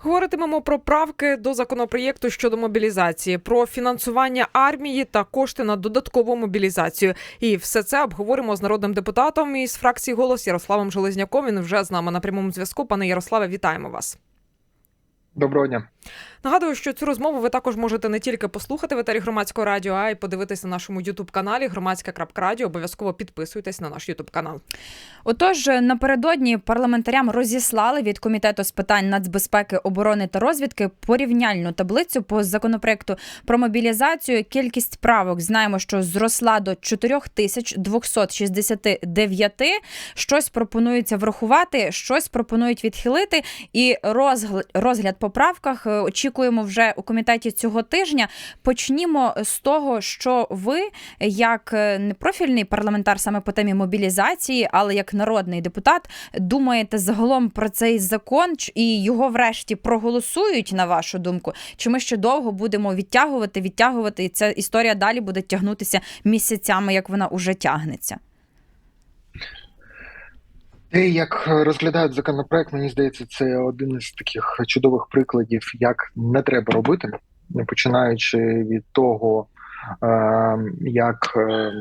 Говоритимемо про правки до законопроєкту щодо мобілізації, про фінансування армії та кошти на додаткову мобілізацію. І все це обговоримо з народним депутатом із фракції голос Ярославом Железняком. Він вже з нами на прямому зв'язку. Пане Ярославе, вітаємо вас. Доброго дня. Нагадую, що цю розмову ви також можете не тільки послухати в етері громадського радіо, а й подивитися на нашому ютуб каналі громадська.радіо. Обов'язково підписуйтесь на наш ютуб канал. Отож, напередодні парламентарям розіслали від комітету з питань нацбезпеки, оборони та розвідки порівняльну таблицю по законопроекту про мобілізацію. Кількість правок знаємо, що зросла до 4269. Щось пропонується врахувати, щось пропонують відхилити. І розгл- розгляд по правках е, очікуємо вже у комітеті цього тижня. Почнімо з того, що ви, як е, непрофільний парламентар саме по темі мобілізації, але як народний депутат, думаєте загалом про цей закон і його врешті проголосують на вашу думку? Чи ми ще довго будемо відтягувати, відтягувати, і ця історія далі буде тягнутися місяцями, як вона уже тягнеться? Те, як розглядають законопроект, мені здається, це один із таких чудових прикладів, як не треба робити, починаючи від того, е, як е,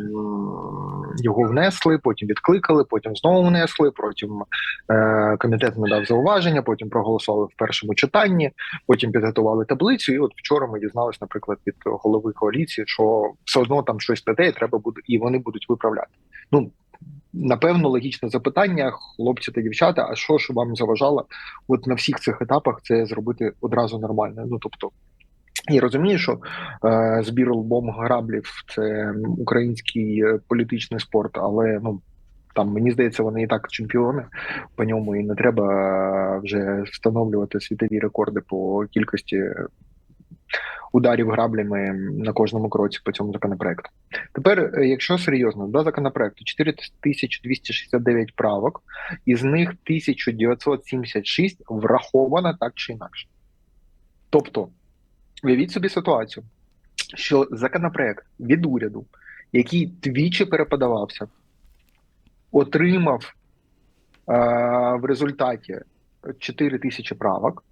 його внесли, потім відкликали, потім знову внесли. Потім е, комітет надав зауваження, потім проголосували в першому читанні, потім підготували таблицю. І от вчора ми дізналися, наприклад, від голови коаліції, що все одно там щось те, і треба буде, і вони будуть виправляти. Ну напевно, логічне запитання, хлопці та дівчата. А що ж вам заважало от на всіх цих етапах це зробити одразу нормально? Ну тобто. Я розумію, що е, збір лбом граблів це український е, політичний спорт, але ну там мені здається, вони і так чемпіони по ньому, і не треба вже встановлювати світові рекорди по кількості ударів граблями на кожному кроці по цьому законопроекту. Тепер, е, якщо серйозно, до законопроекту 4269 правок, із них 1976 враховано так чи інакше. Тобто, уявіть собі ситуацію, що законопроект від уряду, який двічі переподавався, отримав е- в результаті 4 тисячі правок,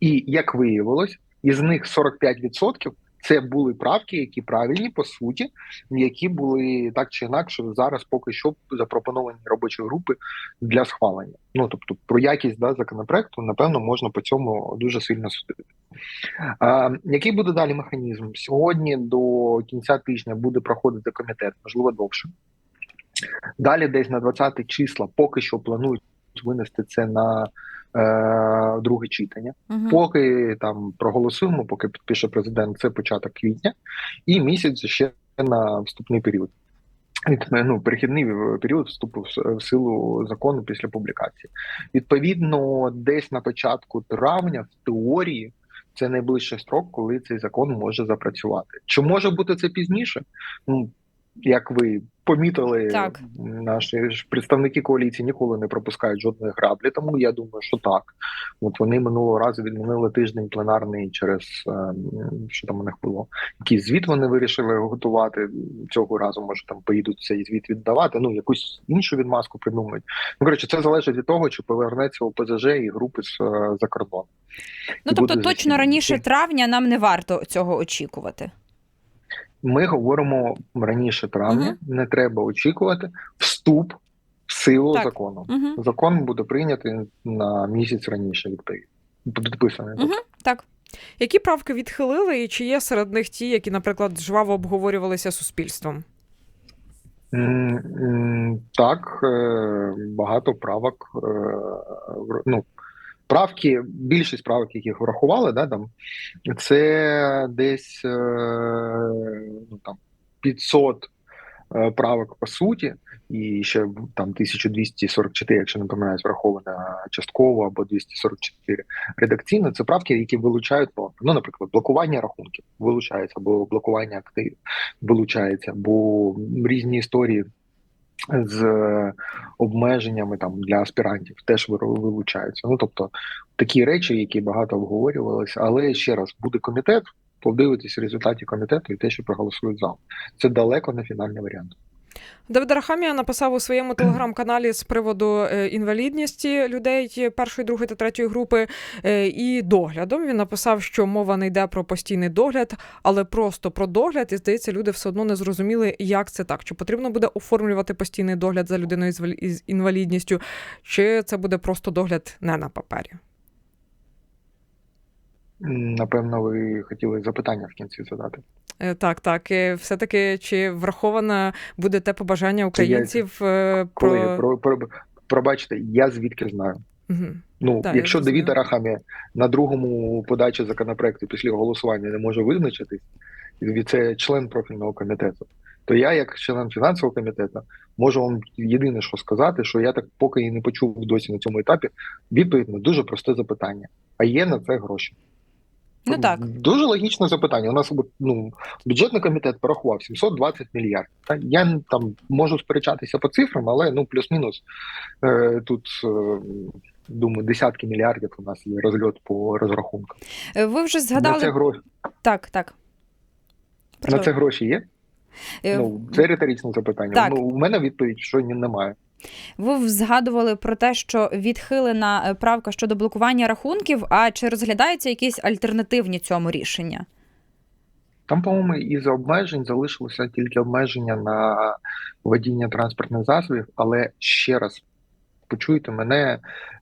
і як виявилось, із них 45% це були правки, які правильні по суті, які були так чи інакше зараз поки що запропоновані робочі групи для схвалення. Ну тобто про якість да, законопроекту, напевно, можна по цьому дуже сильно судити. А, Який буде далі механізм? Сьогодні до кінця тижня буде проходити комітет, можливо, довше. Далі, десь на 20 числа, поки що планують винести це на е, друге читання. Угу. Поки там проголосуємо, поки підпише президент, це початок квітня, і місяць ще на вступний період. Ну, перехідний період вступу в силу закону після публікації. Відповідно, десь на початку травня, в теорії, це найближчий строк, коли цей закон може запрацювати. Чи може бути це пізніше? Ну, як ви помітили, Так. наші представники коаліції ніколи не пропускають жодної граблі, тому я думаю, що так. От вони минулого разу відмінили тиждень пленарний через ем, що там у них було. Якийсь звіт вони вирішили готувати цього разу. Може там поїдуть цей звіт віддавати. Ну якусь іншу відмазку придумають. Ну коротше, це залежить від того, чи повернеться ОПЗЖ і групи з е, за кордон. Ну І тобто, точно засідання. раніше травня нам не варто цього очікувати. Ми говоримо раніше травня. Не треба очікувати вступ в силу Так. закону. Угу. Закон буде прийнятий на місяць раніше. Відповідно буде підписаний. Угу. Так. Які правки відхилили, і чи є серед них ті, які, наприклад, жваво обговорювалися суспільством? Так, е, багато правок. е, Ну, правки, більшість правок, яких врахували, да, там, це десь е, ну, там, 500 е, правок по суті, і ще там 1244, якщо не помиляюсь, врахована частково або 244 редакційно. Це правки, які вилучають. Ну, наприклад, блокування рахунків вилучається, або блокування активів вилучається, бо різні історії з е, обмеженнями там для аспірантів теж вилучаються. Ну тобто такі речі, які багато обговорювалися, але ще раз буде комітет. Подивитись результаті комітету і те, що проголосують зал. Це далеко не фінальний варіант. Давид Арахамія написав у своєму телеграм-каналі з приводу е, інвалідності людей першої, другої та третьої групи е, і доглядом. Він написав, що мова не йде про постійний догляд, але просто про догляд. І здається, люди все одно не зрозуміли, як це так. Чи потрібно буде оформлювати постійний догляд за людиною з інвалідністю, чи це буде просто догляд не на папері. Напевно, ви хотіли запитання в кінці задати. Е, Так, так. Е, Все-таки чи враховане буде те побажання українців е, Колеги, про. про, про, пробачте, я звідки знаю. Мгм. Ну, Так, якщо зрозуміла. Давід Арахамія на другому подачі законопроекту після голосування не може визначитись, і це член профільного комітету, то я, як член фінансового комітету, можу вам єдине, що сказати, що я так поки і не почув досі на цьому етапі відповідь на дуже просте запитання: а є на це гроші? Ну так. Дуже логічне запитання. У нас ну, бюджетний комітет порахував 720 мільярдів. Я там можу сперечатися по цифрам, але ну плюс-мінус е, тут. Е, Думаю, десятки мільярдів у нас є розльот по розрахункам. Е, Ви вже На згадали це гроші так, так. на це гроші є? Е, Ну це риторичне запитання. Так. Ну у мене відповідь, що ні, немає. Ви згадували про те, що відхилена е, правка щодо блокування рахунків. А чи розглядаються якісь альтернативні цьому рішення? Там, по-моєму, із обмежень залишилося тільки обмеження на водіння транспортних засобів, але ще раз почуйте мене,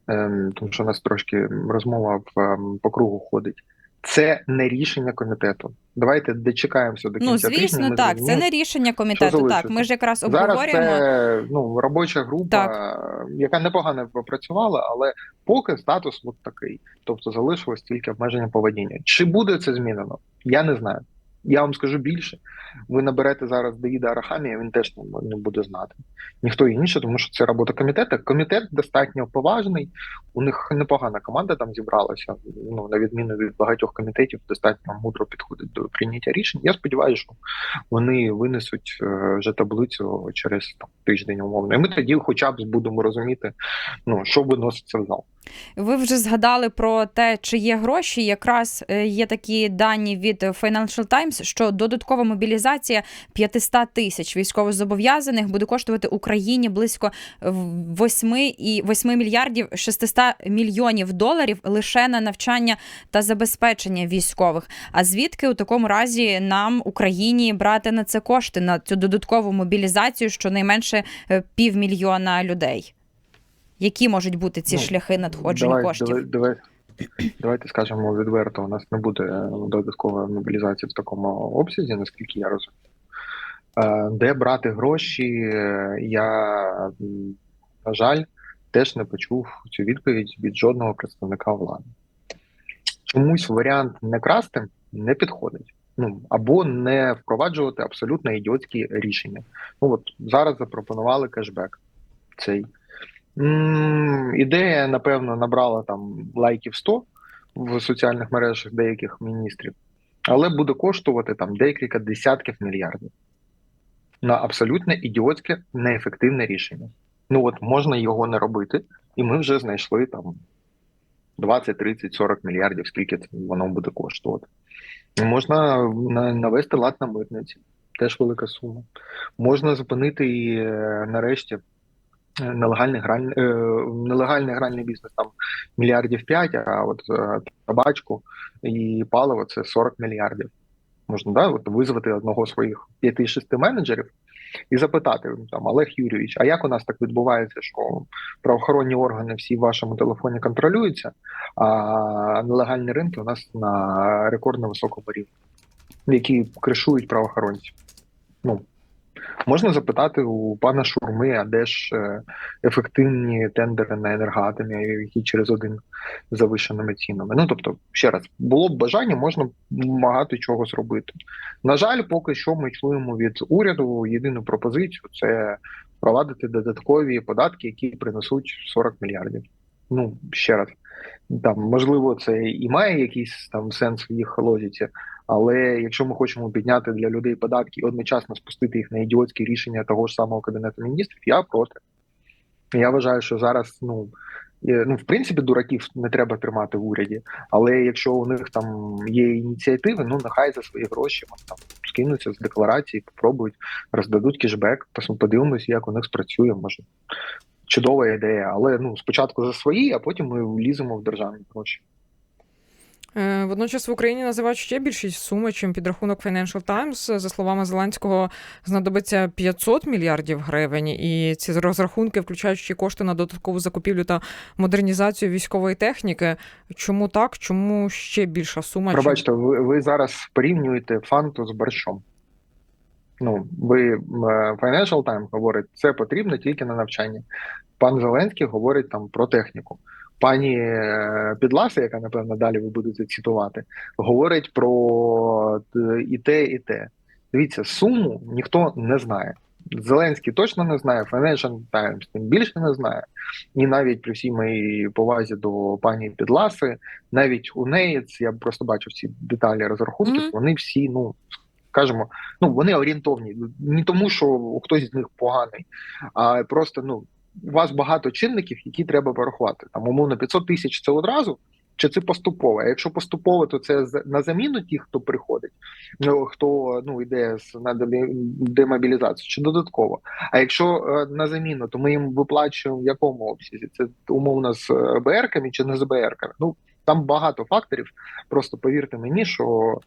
ем, тому що у нас трошки розмова ем, по кругу ходить. Це не рішення комітету. Давайте дочекаємося до кінця Ну, тижня. звісно, ми так. Це не рішення комітету. Так, ми ж якраз Зараз обговорюємо. це ну, робоча група, яка непогано попрацювала, але поки статус от такий. Тобто залишилось тільки обмеження поведіння. Чи буде це змінено? Я не знаю. Я вам скажу більше. Ви наберете зараз Давіда Арахамія, він теж не- не буде знати. Ніхто інший, тому що це робота комітету. Комітет достатньо поважний. У них непогана команда там зібралася. Ну на відміну від багатьох комітетів, достатньо мудро підходить до прийняття рішень. Я сподіваюся, що вони винесуть е, вже таблицю через там, тиждень умовно. І ми тоді, хоча б будемо розуміти, ну що виноситься в зал. Ви вже згадали про те, чи є гроші. Якраз е, є такі дані від Financial Times, що додаткова мобілізація 500 тисяч військовозобов'язаних буде коштувати Україні близько 8, і 8 мільярдів 600 мільйонів доларів лише на навчання та забезпечення військових. А звідки у такому разі нам Україні брати на це кошти на цю додаткову мобілізацію, щонайменше е, півмільйона людей? Які можуть бути ці Ну, шляхи надходження давай, коштів? Давай, давай, давайте скажемо відверто, у нас не буде е, додаткової мобілізації в такому обсязі, наскільки я розумію. Е, Де брати гроші, е, я, на жаль, теж не почув цю відповідь від жодного представника влади. Чомусь варіант не красти не підходить. Ну або не впроваджувати абсолютно ідіотські рішення. Ну от зараз запропонували кешбек. Цей Ідея, напевно, набрала там лайків 100 в соціальних мережах деяких міністрів, але буде коштувати там декілька десятків мільярдів на абсолютно ідіотське, неефективне рішення. Ну от можна його не робити, і ми вже знайшли там 20, 30, 40 мільярдів, скільки воно буде коштувати. Можна навести лад на митниці, теж велика сума. Можна зупинити і е, нарешті нелегальний гральний, е, нелегальний гральний бізнес там мільярдів 5, а от е, табачку і паливо це 40 мільярдів. Можна да, от визвати одного з своїх 5-6 менеджерів і запитати там Олег Юрійович, а як у нас так відбувається, що правоохоронні органи всі в вашому телефоні контролюються, а нелегальні ринки у нас на рекордно високому рівні, які кришують правоохоронці. Ну, Можна запитати у пана Шурми, а де ж е, ефективні тендери на енергоатомі, які через один завищеними цінами. Ну тобто, ще раз, було б бажання, можна багато чого зробити. На жаль, поки що ми чуємо від уряду єдину пропозицію це впровадити додаткові податки, які принесуть 40 мільярдів. Ну ще раз, там можливо, це і має якийсь там сенс в їх логіці, але якщо ми хочемо підняти для людей податки і одночасно спустити їх на ідіотські рішення того ж самого кабінету міністрів, я проти. Я вважаю, що зараз ну. е, Ну, в принципі, дураків не треба тримати в уряді, але якщо у них там є ініціативи, ну нехай за свої гроші, там, скинуться з декларації, попробують, роздадуть кешбек, подивимось, як у них спрацює. Може чудова ідея, але ну спочатку за свої, а потім ми вліземо в державні гроші. Е, Водночас в Україні називають ще більші суми, чим підрахунок Financial Times. За словами Зеленського, знадобиться 500 мільярдів гривень, і ці розрахунки включають ще кошти на додаткову закупівлю та модернізацію військової техніки. Чому так? Чому ще більша сума? Пробачте, ви, ви зараз порівнюєте фанту з борщом. Ну, ви Financial Times говорить, це потрібно тільки на навчання. Пан Зеленський говорить там про техніку. Пані е, Підласа, яка напевно далі ви будете цитувати, говорить про е, і те, і те. Дивіться, суму ніхто не знає. Зеленський точно не знає, Financial Times тим більше не знає. І навіть при всій моїй повазі до пані Підласи, навіть у неї я просто бачив ці деталі розрахунків. Мгм. Вони всі, ну скажімо, ну вони орієнтовні. Не тому, що хтось з них поганий, а просто ну у вас багато чинників, які треба порахувати. Там умовно 500 тисяч це одразу. Чи це поступово? А якщо поступово, то це на заміну тих, хто приходить, ну хто ну йде на демобілізацію, чи додатково. А якщо е, на заміну, то ми їм виплачуємо в якому обсязі? Це умовно з е, БРками чи не з БРками? Ну там багато факторів. Просто повірте мені, що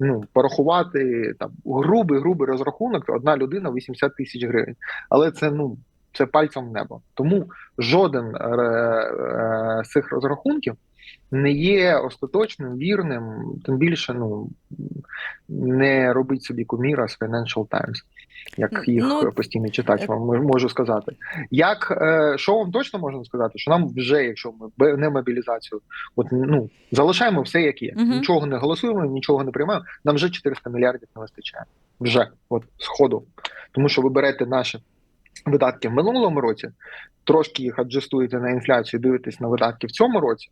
ну порахувати там грубий грубий розрахунок, одна людина 80 тисяч гривень. Але це ну це пальцем в небо. Тому жоден е, е, з цих розрахунків не є остаточним, вірним, тим більше ну не робить собі куміра з Financial Times, як їх Ну, постійний читач вам можу сказати. Як е, що вам точно можна сказати, що нам вже, якщо ми не мобілізацію, от ну залишаємо все як є, Мгм. нічого не голосуємо, нічого не приймаємо. Нам вже 400 мільярдів не вистачає. Вже от з ходу. Тому що ви берете наші видатки в минулому році, трошки їх аджестуєте на інфляцію, дивитесь на видатки в цьому році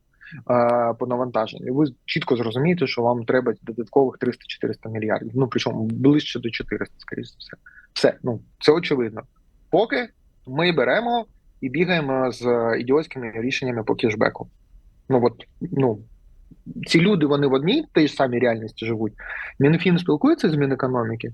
е, по навантаженню, ви чітко зрозумієте, що вам треба додаткових 300-400 мільярдів. Ну причому ближче до 400, скоріше за все. Все, ну це очевидно. Поки ми беремо і бігаємо з е, ідіотськими рішеннями по кешбеку. Ну от ну. Ці люди вони в одній тій самій реальності живуть. Мінфін спілкується з Мінекономіки.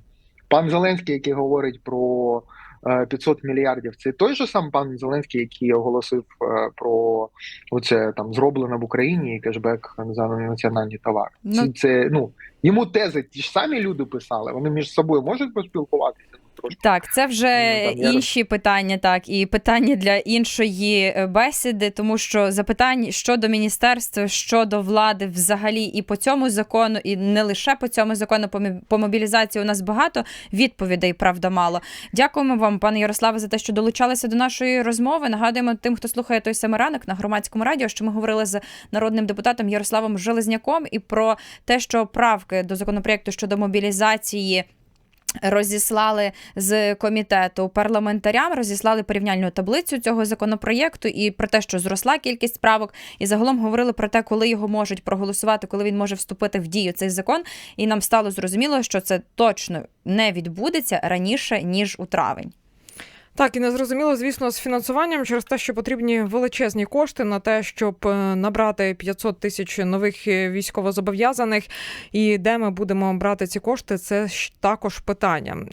Пан Зеленський, який говорить про 500 мільярдів, це той же сам пан Зеленський, який оголосив е, про оце там зроблено в Україні і кешбек за національні товари. Ну- Це, це ну йому тези ті ж самі люди писали. Вони між собою можуть поспілкуватися трошки. Так, це вже Ну, там я інші питання, так, і питання для іншої е, бесіди, тому що запитань щодо міністерства, щодо влади взагалі і по цьому закону, і не лише по цьому закону, по мобілізації у нас багато відповідей, правда, мало. Дякуємо вам, пане Ярославе, за те, що долучалися до нашої розмови. Нагадуємо тим, хто слухає той самий ранок на громадському радіо, що ми говорили з народним депутатом Ярославом Железняком і про те, що правки до законопроекту щодо мобілізації. Розіслали з комітету парламентарям, розіслали порівняльну таблицю цього законопроєкту і про те, що зросла кількість правок, і загалом говорили про те, коли його можуть проголосувати, коли він може вступити в дію цей закон. І нам стало зрозуміло, що це точно не відбудеться раніше ніж у травень. Так, і незрозуміло, звісно, з фінансуванням через те, що потрібні величезні кошти на те, щоб е, набрати 500 тисяч нових е, військовозобов'язаних. І де ми будемо брати ці кошти, це ж також питання.